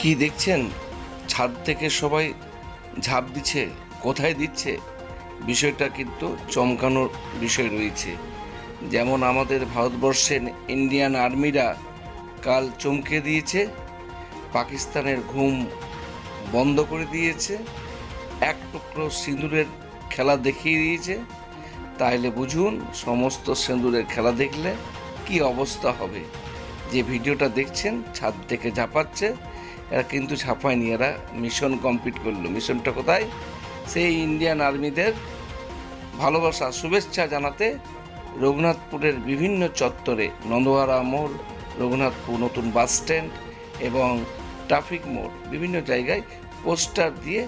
কি দেখছেন? ছাদ থেকে সবাই ঝাঁপ দিচ্ছে, কোথায় দিচ্ছে? বিষয়টা কিন্তু চমকানোর বিষয় রয়েছে। যেমন আমাদের ভারতবর্ষের ইন্ডিয়ান আর্মিরা কাল চমকে দিয়েছে, পাকিস্তানের ঘুম বন্ধ করে দিয়েছে, এক টুকরো সিঁদুরের খেলা দেখিয়ে দিয়েছে। তাইলে বুঝুন, সমস্ত সিঁদুরের খেলা দেখলে কি অবস্থা হবে? যে ভিডিওটা দেখছেন, ছাদ থেকে ঝাঁপাচ্ছে, এরা কিন্তু ঝাঁপায়নি, এরা মিশন কমপ্লিট করল। মিশনটা কোথায়? সেই ইন্ডিয়ান আর্মিদের ভালোবাসা, শুভেচ্ছা জানাতে রঘুনাথপুরের বিভিন্ন চত্বরে নন্দহারা মোড়, রঘুনাথপুর নতুন বাস স্ট্যান্ড এবং ট্রাফিক মোড় বিভিন্ন জায়গায় পোস্টার দিয়ে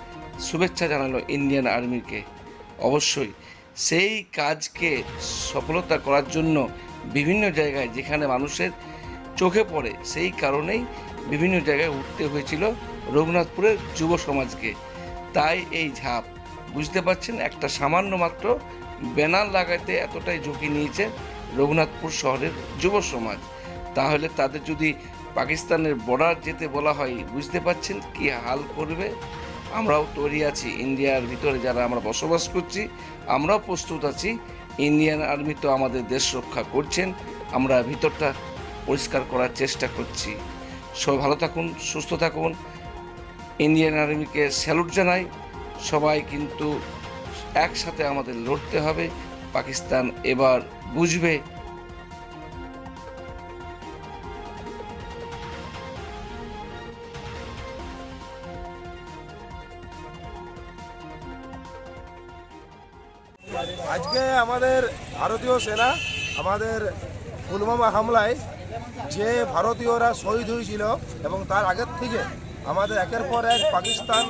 শুভেচ্ছা জানালো ইন্ডিয়ান আর্মিকে অবশ্যই সেই কাজকে সফলতা করার জন্য বিভিন্ন জায়গায় যেখানে মানুষের চোখে পড়ে। সেই কারণেই বিভিন্ন জায়গায় উঠতে হয়েছিল রঘুনাথপুরের যুব সমাজকে। তাই এই ঝাঁপ। বুঝতে পারছেন, একটা সামান্য মাত্র ব্যানার লাগাইতে এতটাই ঝুঁকি নিয়েছে রঘুনাথপুর শহরের যুব সমাজ। তাহলে তাদের যদি পাকিস্তানের বর্ডার যেতে বলা হয়, বুঝতে পারছেন কি হাল করবে? আমরাও তৈরি আছি। ইন্ডিয়ার ভিতরে যারা আমরা বসবাস করছি, আমরাও প্রস্তুত আছি। ইন্ডিয়ান আর্মি তো আমাদের দেশ রক্ষা করছেন। আমরা ভিতরটা পরিষ্কার করার চেষ্টা করছি। সবাই ভালো থাকুন, সুস্থ থাকুন। ইন্ডিয়ান আর্মিকে স্যালুট জানাই। সবাই কিন্তু একসাথে আমাদের লড়তে হবে। পাকিস্তান এবার বুঝবে। আজকে আমাদের ভারতীয় সেনা আমাদের পুলওয়ামা হামলায় যে ভারতীয়রা শহীদ হয়েছিল এবং তার আগের থেকে আমাদের একের পর এক পাকিস্তান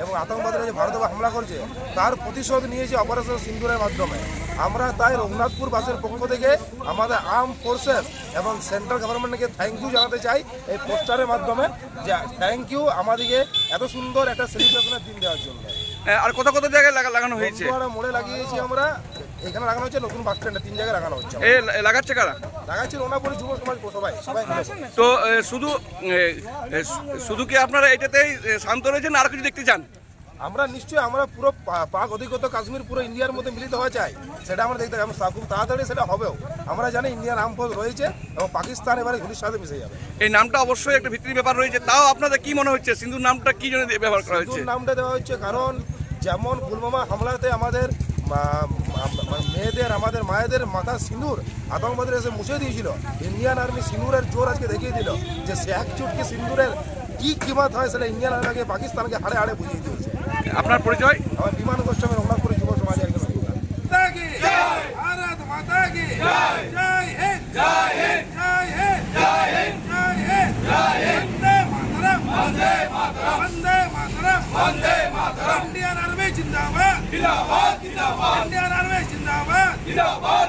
এবং আতঙ্কবাদীরা যে ভারতে হামলা করছে তার প্রতিশোধ নিয়েছে অপারেশন সিন্দুরের মাধ্যমে। আমরা তাই রঘুনাথপুর বাসের পক্ষ থেকে আমাদের আর্ম ফোর্সেস এবং সেন্ট্রাল গভর্নমেন্টকে থ্যাংক ইউ জানাতে চাই এই পোস্টারের মাধ্যমে যে থ্যাংক ইউ আমাদেরকে এত সুন্দর একটা সেলিব্রেশনের দিন দেওয়ার জন্য। আর কত কত জায়গায় লাগা- লাগানো হয়েছে? মোড়ে লাগিয়েছি আমরা এখানে লাগানো হচ্ছে নতুন বাস স্ট্যান্ডে তিন জায়গায় লাগানো হচ্ছে। এ লাগাচ্ছে কারা? তো শুধু শুধু কি আপনারা এটাতেই শান্ত রয়েছেন আর কিছু দেখতে চান? আমরা নিশ্চয়ই আমরা পুরো পাক অধিকৃত কাশ্মীর পুরো ইন্ডিয়ার মধ্যে মিলিত হওয়া চাই। সেটা আমরা দেখতে আমরা খুব তাড়াতাড়ি সেটা হবেও। আমরা জানি ইন্ডিয়ান আর্ম ফোর্স রয়েছে এবং পাকিস্তান এবারে ধুলির সাথে মিশে যাবে। এই নামটা অবশ্যই একটা ভিত্তির ব্যাপার রয়েছে। তাও আপনাদের কি মনে হচ্ছে? সিন্ধুর নামটা কি জন্য ব্যবহার করা হয়েছে সিঁদুর নামটা দেওয়া হচ্ছে কারণ যেমন পুলওয়ামা হামলাতে আমাদের মেয়েদের আমাদের মায়েদের মাথা সিঁদুর আতঙ্কবাদের এসে মুছে দিয়েছিল। ইন্ডিয়ান আর্মি সিঁদুরের জোর আজকে দেখিয়ে দিল যে সে এক চুটকি সিঁদুরের কি কিমাত হয় সেটা ইন্ডিয়ান আর্মিকে পাকিস্তানকে হাড়ে হাড়ে বুঝিয়ে দিয়েছে। আপনার পরিচয়? আমার বিমান গোস্বামী রমনাথপুর যুব সমাজ একজন ইন্ডিয়ান আর্মি জিন্দাবাদ। জিন্দাবাদ ইন্ডিয়ান जिंदाबाद